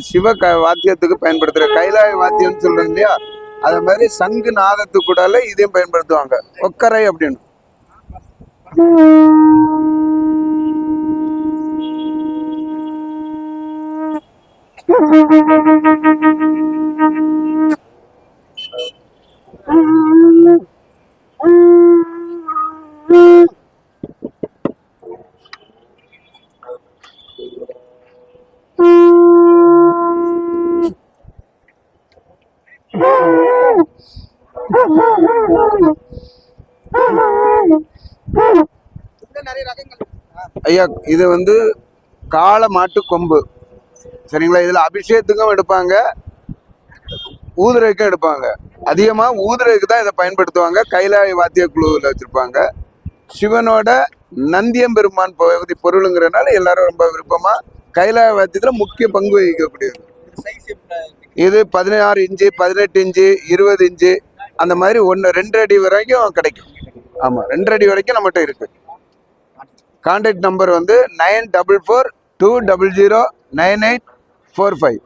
சிவ க வாத்தியத்துக்கு பயன்படுத்துற கைலாய வாத்தியம்னு சொல்கிறோம் இல்லையா? அது மாதிரி சங்கு நாதத்து கூடால இதையும் பயன்படுத்துவாங்க. ஒக்கரை அப்படின்னு. Mm-hmm. ஐயா இது வந்து காளை மாட்டு கொம்பு. சரிங்களா? இதுல அபிஷேகத்துக்கும் எடுப்பாங்க. ஊதுரைக்கும் எடுப்பாங்க. அதிகமா ஊதுரைக்கு தான் இதை பயன்படுத்துவாங்க. கைலாய வாத்திய குழுவில் வச்சிருப்பாங்க. சிவனோட நந்தியம்பெருமான் பகுதி பொருளுங்கிறனால எல்லாரும் ரொம்ப விருப்பமா கைலாய வாத்தியத்துல முக்கிய பங்கு வகிக்கக்கூடியது. இது பதினாறு இன்ச்சு பதினெட்டு இன்ச்சு இருபது இன்ச்சு அந்த மாதிரி ஒன்று ரெண்டு அடி வரைக்கும் கிடைக்கும். ஆமாம் ரெண்டு அடி வரைக்கும் நம்மகிட்ட இருக்கு. கான்டாக்ட் நம்பர் வந்து nine double four two double zero nine eight four five.